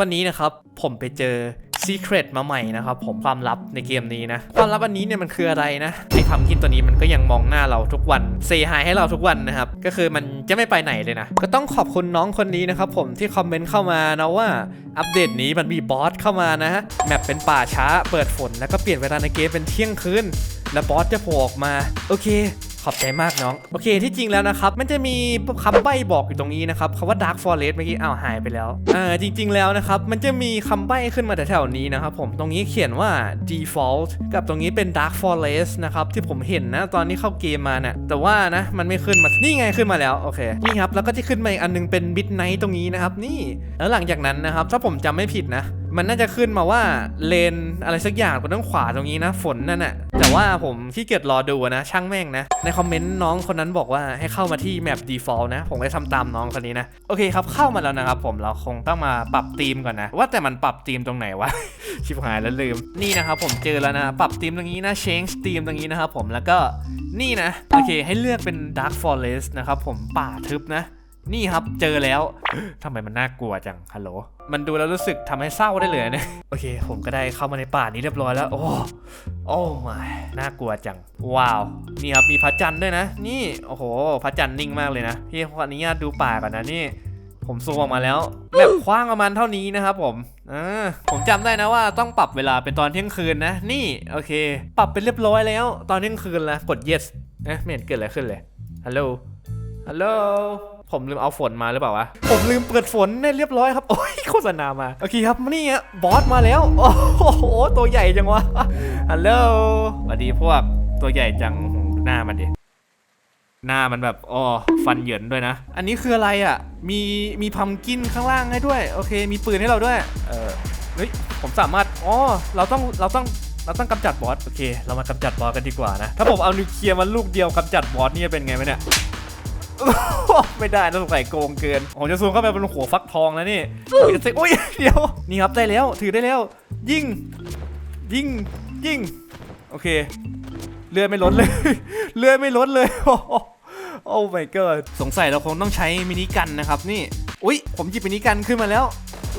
วันนี้นะครับผมไปเจอ Secret มาใหม่นะครับผมความลับในเกมนี้นะความลับอันนี้เนี่ยมันคืออะไรนะไอ้พัมกินตัวนี้มันก็ยังมองหน้าเราทุกวันเซฮายให้เราทุกวันนะครับก็คือมันจะไม่ไปไหนเลยนะ ก็ต้องขอบคุณน้องคนนี้นะครับผมที่คอมเมนต์เข้ามานะว่าอัปเดตนี้มันมีบอสเข้ามานะฮะแมปเป็นป่าช้าเปิดฝนแล้วก็เปลี่ยนเวลาในเกมเป็นเที่ยงคืนแล้วบอสจะโผล่ออกมา โอเค ขอบใจมากน้อง โอเคที่จริงแล้วนะครับ มันจะมีคำใบ้บอกอยู่ตรงนี้นะครับคำว่า Dark Forest เมื่อกี้อ้าวหายไปแล้วเออจริง ๆ แล้วนะครับ มันจะมีคำใบ้ขึ้นมาแถวๆนี้นะครับผมตรงนี้เขียนว่า default กับตรงนี้เป็น Dark Forest นะครับที่ผมเห็นนะ ตอนนี้เข้าเกมมาเนี่ยแต่ว่านะมันไม่ขึ้นมานี่ไงขึ้นมาแล้วโอเคนี่ครับแล้วก็จะขึ้นมาอีกอันนึงเป็น midnight ตรงนี้นะครับนี่แล้วหลังจากนั้นนะครับถ้าผมจำไม่ผิดนะ มันน่าจะขึ้นมาว่าเลนอะไรสักอย่างบนด้านขวาตรงนี้นะ ฝนนั่นน่ะแต่ว่าผมขี้เกียจรอดูนะ ช่างแม่งนะ ในคอมเมนต์น้องคนนั้นบอกว่าให้เข้ามาที่แมป default นะ ผมได้ทำตามน้องคนนี้นะ โอเคครับเข้ามาแล้วนะครับผมเราคงต้องมาปรับธีมก่อนนะ ว่าแต่มันปรับธีมตรงไหนวะ ชิบหายแล้วลืม นี่นะครับผมเจอแล้วนะ ปรับธีมตรงนี้นะ change ธีมตรงนี้นะครับผมแล้วก็นี่นะ โอเคให้เลือกเป็น dark forest นะครับผมป่าทึบนะ นี่ครับเจอแล้วทำไมมันน่ากลัวจังฮัลโหลมันดูแล้วรู้สึกทำให้เศร้าได้เลยนะโอเค ผมก็ได้เข้ามาในป่านี้เรียบร้อยแล้ว โอ้โอ้ไม่น่ากลัวจัง ว้าวนี่ครับมีพระจันทร์ด้วยนะ นี่โอ้โหพระจันทร์นิ่งมากเลยนะพี่ขออนุญาตดูป่าก่อนนะนี่ ผมซูมออกมาแล้วแบบคว้างประมาณเท่านี้นะครับผมอ่าผมจำได้นะว่าต้องปรับเวลาเป็นตอนเที่ยงคืนนะ นี่โอเค ปรับเป็นเรียบร้อยแล้ว ตอนเที่ยงคืนแล้วกด yes เอ๊ะไม่เห็นเกิดอะไรขึ้นเลยฮัลโหลฮัลโหล ผมลืมเอาฝนมาหรือเปล่าวะ ผมลืมเปิดฝนเนี่ยเรียบร้อยครับ โอ้ยโฆษณามา โอเคครับนี่ฮะบอสมาแล้ว โอ้โห ตัวใหญ่จังวะ ฮัลโหลสวัสดีพวกตัวใหญ่จังหน้ามันดิ หน้ามันแบบอ๋อฟันเหยินด้วยนะ อันนี้คืออะไรอะ มีมีพัมกินข้างล่างให้ด้วย โอเค มีปืนให้เราด้วย เออเฮ้ย ผมสามารถ อ๋อ เราต้อง เราต้องเราต้องกำจัดบอส โอเค เรามากำจัดบอสกันดีกว่านะ ถ้าผมเอานิวเคลียร์มาลูกเดียวกำจัดบอสนี่จะเป็นไงไหมเนี่ย ไม่ได้นะสงสัยโกงเกิน ผมจะซูมเข้าไปบนหัวฟักทองแล้วนี่ผมจะเซ็กโอ้ยเดี๋ยว นี่ครับได้แล้ว ถือได้แล้ว ยิง ยิง ยิง โอเค เลือดไม่ลดเลย เลือดไม่ลดเลยโอ้โหโอ้ my god สงสัยเราคงต้องใช้มินิกันนะครับนี่ อุ้ย ผมหยิบมินิกันขึ้นมาแล้ว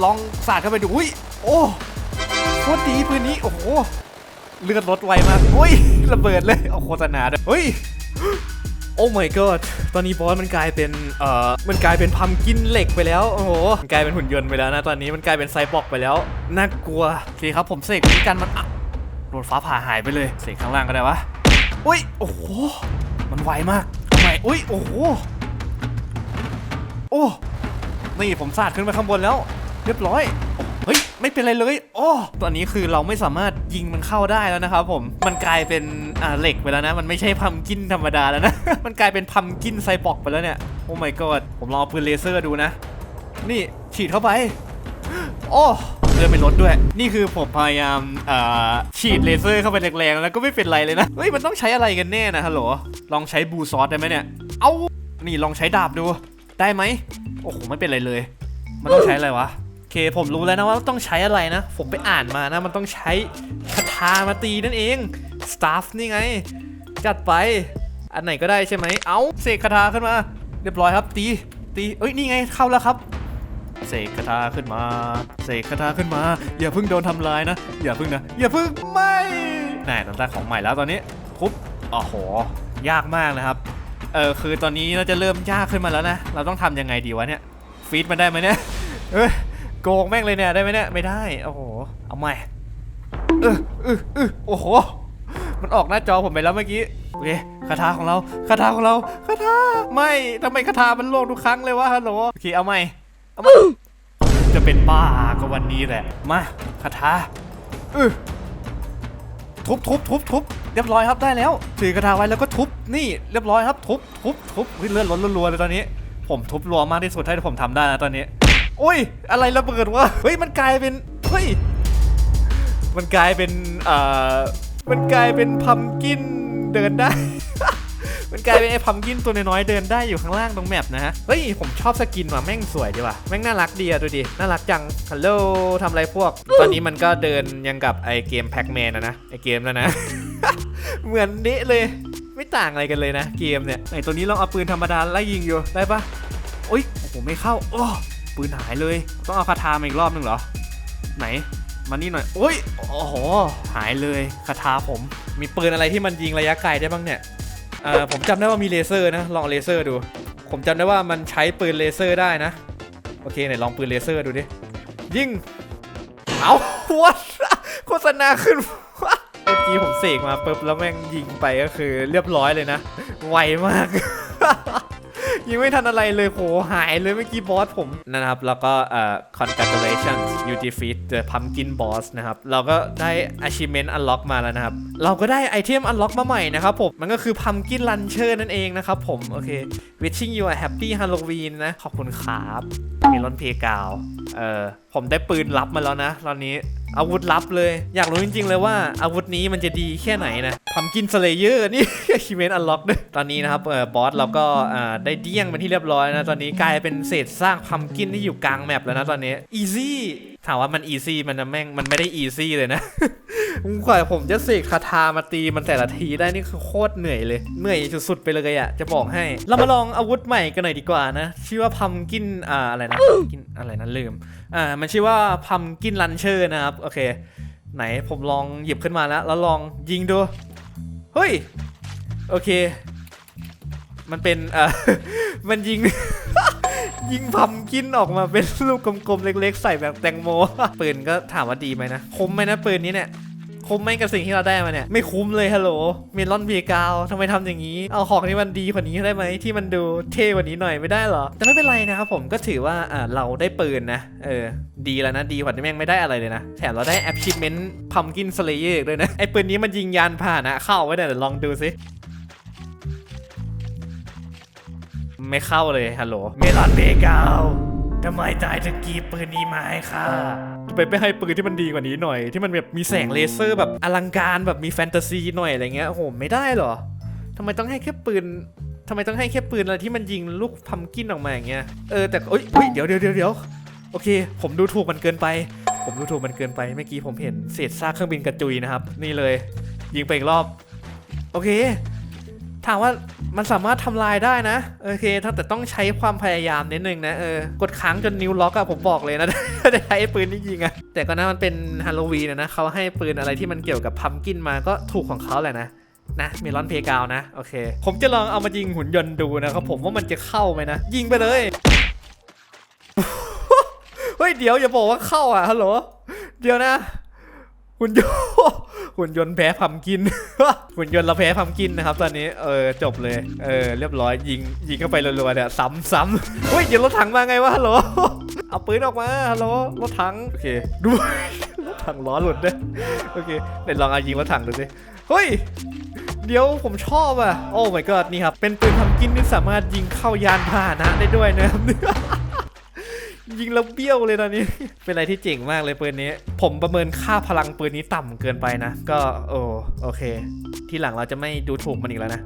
ลองสาดเข้าไปดู อุ้ย โอ้โคตรดีปืนนี้ โอ้โห เลือดลดไวมาก อุ้ย ระเบิดเลย เอาโฆษณาด้วยเฮ้ย โอ้ my god ตอนนี้บอสมันกลายเป็น เอ่อ มันกลายเป็นพัมกินเหล็กไปแล้ว โอ้โห มันกลายเป็นหุ่นยนต์ไปแล้วนะ ตอนนี้มันกลายเป็นไซบอร์กไปแล้ว น่ากลัวโอเครับผมเสกพิกันมันอะโดนฟ้าผ่าหายไปเลย เสียงข้างล่างก็ได้วะ อุ้ย โอ้โห มันไวมากทำไมอุ้ย โอ้โห โอ้ นี่ผมสาดขึ้นไปข้างบนแล้ว เรียบร้อย เฮ้ย ไม่เป็นไรเลย โอ้ ตอนนี้คือเราไม่สามารถยิงมันเข้าได้แล้วนะครับผม มันกลายเป็น อ่าเหล็กไปแล้วนะ มันไม่ใช่พัมกินธรรมดาแล้วนะ มันกลายเป็นพัมกินไซบอร์กไปแล้วเนี่ย โอ้ my god ผมลองเอาปืนเลเซอร์ดูนะ นี่ฉีดเข้าไป โอ้เลือไม่ลดด้วย นี่คือผมพยายามอ่อฉีดเลเซอร์เข้าไปแรงๆ แล้วก็ไม่เป็นไรเลยนะ เฮ้ย มันต้องใช้อะไรกันแน่นะฮัลโหล ลองใช้บูซอสได้ไหมเนี่ย เอานี่ลองใช้ดาบดู ได้ไหม โอ้โห ไม่เป็นไรเลย มันต้องใช้อะไรวะโอเคผมรู้แล้วนะว่าต้องใช้อะไรนะ ผมไปอ่านมานะ มันต้องใช้คาถามาตีนั่นเอง สตาฟนี่ไง จัดไป อันไหนก็ได้ใช่ไหม เอาเสกคาถาขึ้นมา เรียบร้อยครับ ตี ตีเอ้ย นี่ไง เข้าแล้วครับ เสกคาถาขึ้นมา เสกคาถาขึ้นมา อย่าเพิ่งโดนทำลายนะ อย่าเพิ่งนะ อย่าเพิ่งไม่แน่าน้ำตาของใหม่แล้วตอนนี้ทุบโอ้โห ยากมากนะครับ เออ คือตอนนี้เราจะเริ่มยากขึ้นมาแล้วนะ เราต้องทำยังไงดีวะเนี่ย ฟีดมันได้ไหมเนี่ย เอ้ยโกงแม่งเลยเนี่ยได้ไหมเนี่ย ไม่ได้ โอ้โห เอาใหม่เออเออเออโอ้โห มันออกหน้าจอผมไปแล้วเมื่อกี้โอเคคาถาของเราคาถาของเราคาถาไม่ทำไมคาถามันล่วงทุกครั้งเลยวะฮัลโหลโอเคเอาใหม่เอาใหม่จะเป็นบ้าก็วันนี้แหละมาคาถาเออทุบทุบทุบทุบเรียบร้อยครับได้แล้วถือคาถาไว้แล้วก็ทุบนี่เรียบร้อยครับทุบทุบทุบเฮ้ยเลือดล้นรัวๆเลยตอนนี้ ผมทุบรัวมากที่สุดเท่าที่ผมทำได้นะตอนนี้โอ้ย อะไรระเบิดวะเฮ้ยมันกลายเป็นเฮ้ยมันกลายเป็นเอ่อ มันกลายเป็นพัมกินเดินได้ มันกลายเป็นไอ้พัมกินตัวน้อยๆเดินได้อยู่ข้างล่างตรงแมปนะฮะ เฮ้ยผมชอบสกินว่ะแม่งสวยดีว่ะแม่งน่ารักดีอะดูดิ น่ารักจัง ฮัลโหลทำอะไรพวก ตอนนี้มันก็เดินยังกับไอเกมแพ็กแมนนะนะ ไอเกมแล้วนะ เหมือนเดะเลย ไม่ต่างอะไรกันเลยนะ เกมเนี่ย ไอตัวนี้ลองเอาปืนธรรมดาไล่ยิงอยู่ได้ปะโอ้ยโอ้โหไม่เข้า โอ้ปืนหายเลย ต้องเอาคาถามาอีกรอบหนึงเหรอ ไหน มานี่หน่อยโอ้ยโอ้โหหายเลยคาถาผม มีปืนอะไรที่มันยิงระยะไกลได้บ้างเนี่ยเออผมจำได้ว่ามีเลเซอร์นะ ลองเลเซอร์ดู ผมจำได้ว่ามันใช้ปืนเลเซอร์ได้นะ โอเคไหนลองปืนเลเซอร์ดูดิ ยิง เอาวัดโฆษณาขึ้นเมื่อกี้ผมเสกมาปุ๊บแล้วแม่งยิงไปก็คือเรียบร้อยเลยนะ ไวมาก ยังไม่ทันอะไรเลยโหหายเลยเมื่อกี้บอสผมนะครับ แล้วก็เอ่อ congratulations you defeat the pumpkin boss นะครับ เราก็ได้ achievement unlock มาแล้วนะครับ เราก็ได้ไอเทม unlock มาใหม่นะครับผม มันก็คือ pumpkin launcher นั่นเองนะครับผม โอเค wishing you a happy Halloween นะ ขอบคุณครับมีรอนเพกาว เออผมได้ปืนลับมาแล้วนะ ตอนนี้อาวุธลับเลย อยากรู้จริง ๆ เลยว่าอาวุธนี้มันจะดีแค่ไหนนะพัมกินสเลเยอร์นี่คิเมนอันล็อกด้วยตอนนี้นะครับเออบอสเราก็อ่าได้เดี้ยงเป็นที่เรียบร้อยนะ ตอนนี้กลายเป็นเศษซากพัมกินที่อยู่กลางแมปแล้วนะตอนนี้อีซี่ ถามว่ามันอีซี่มันจะแม่งมันไม่ได้อีซี่เลยนะกว่าผมจะเสกคาถามาตีมันแต่ละทีได้นี่คือโคตรเหนื่อยเลย เหนื่อยสุดๆไปเลยอะจะบอกให้ เรามาลองอาวุธใหม่กันหน่อยดีกว่านะ ชื่อว่าพัมกินอ่าอะไรนะกินอะไรนะลืม อ่า มันชื่อว่าพัมกินลันเชอร์นะครับ โอเค ไหนผมลองหยิบขึ้นมาแล้ว แล้วลองยิงดู เฮ้ย โอเค มันเป็นอ่อมันยิง ยิงพัมกินออกมาเป็นลูกกลมๆเล็ก ๆ ใส่แบบแตงโม ปืนก็ถามว่าดีไหมนะคุ้มไหมนะปืนนี้เนี่ยคุ้มไหมกับสิ่งที่เราได้มาเนี่ย ไม่คุ้มเลยฮัลโหลเมลอนเบีกาวทำไมทำอย่างนี้ เอาของที่มันดีกว่านี้ได้ไหมที่มันดูเท่กว่านี้หน่อยไม่ได้เหรอ แต่ไม่เป็นไรนะครับผมก็ถือว่าอ่าเราได้ปืนนะ เออ ดีแล้วนะ ดีกว่าที่แม่งไม่ได้อะไรเลยนะ แถมเราได้ achievement pumpkin slayer อีกด้วยนะ ไอปืนนี้มันยิงยานผ่านนะเข้าไว้เนี่ยเดี๋ยวลองดูสิ ไม่เข้าเลยฮัลโหลเมลอนเบกาวทำไมตายถึงกีบปืนนี้มาให้ค่ะไปไปให้ปืนที่มันดีกว่านี้หน่อย ที่มันแบบมีแสงเลเซอร์แบบอลังการแบบมีแฟนตาซีหน่อยอะไรเงี้ยโอ้โหไม่ได้เหรอทำไมต้องให้แค่ปืนทำไมต้องให้แค่ปืนอะไรที่มันยิงลูกพัมกินออกมาอย่างเงี้ยเออแต่เอ้ยเฮ้ยเดี๋ยวเดี๋ยวเดี๋ยวเดี๋ยวโอเค ผมดูถูกมันเกินไป ผมดูถูกมันเกินไปเมื่อกี้ผมเห็นเศษซากเครื่องบินกระจุยนะครับ นี่เลย ยิงไปอีกรอบ โอเค ถามว่ามันสามารถทำลายได้นะโอเคถ้าแต่ต้องใช้ความพยายามนิดนึงนะเออกดค้างจนนิ้วล็อกอะผมบอกเลยนะถ้าได้ใช้ปืนนี่ยิงอะแต่ก็นะมันเป็นฮาโลวีนะนะเขาให้ปืนอะไรที่มันเกี่ยวกับพัมกินมาก็ถูกของเขาแหละนะนะเมลอนเพกาวนะโอเค ผมจะลองเอามายิงหุ่นยนต์ดูนะครับผมว่ามันจะเข้าไหมนะ ยิงไปเลยเฮ้ยเดี๋ยวอย่าบอกว่าเข้าอะฮัลโหลเดี๋ยวนะหุ่นยนต์ หุ่นยนต์แพ้พัมกิน หุ่นยนต์เราแพ้พัมกินนะครับ ตอนนี้เออจบเลยเออเรียบร้อยยิงยิงเข้าไปรัวๆเนี่ยซ้ำซ้ำเฮ้ยเดี๋ยวรถถังมาไงวะฮัลโหลเอาปืนออกมาฮัลโหลรถถังโอเคดูรถถังล้อหลุดด้วยโอเคเดี๋ยวลองเอายิงรถถังดูสิเฮ้ยเดี๋ยวผมชอบอะ โอ้ my god นี่ครับ เป็นปืนพัมกินที่สามารถยิงเข้ายานพาหนะได้ด้วยนะครับ ยิงแล้วเบี้ยวเลยตอนนี้ เป็นอะไรที่เจ๋งมากเลยปืนนี้ ผมประเมินค่าพลังปืนนี้ต่ำเกินไปนะ ก็โอ้โอเค ที่หลังเราจะไม่ดูถูกมันอีกแล้วนะ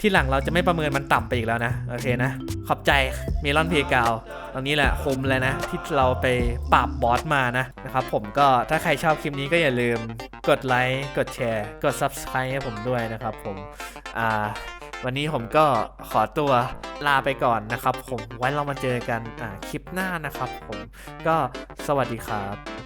ที่หลังเราจะไม่ประเมินมันต่ำไปอีกแล้วนะ โอเคนะ ขอบใจเมลอนเพกาวตอนนี้แหละคมแล้วนะ ที่เราไปปราบบอสมานะนะครับผมก็ถ้าใครชอบคลิปนี้ก็อย่าลืมกดไลค์ กดแชร์ กด Subscribe ให้ผมด้วยนะครับผม อ่า วันนี้ผมก็ขอตัวลาไปก่อนนะครับ ผมไว้เรามาเจอกันคลิปหน้านะครับ ผมก็สวัสดีครับ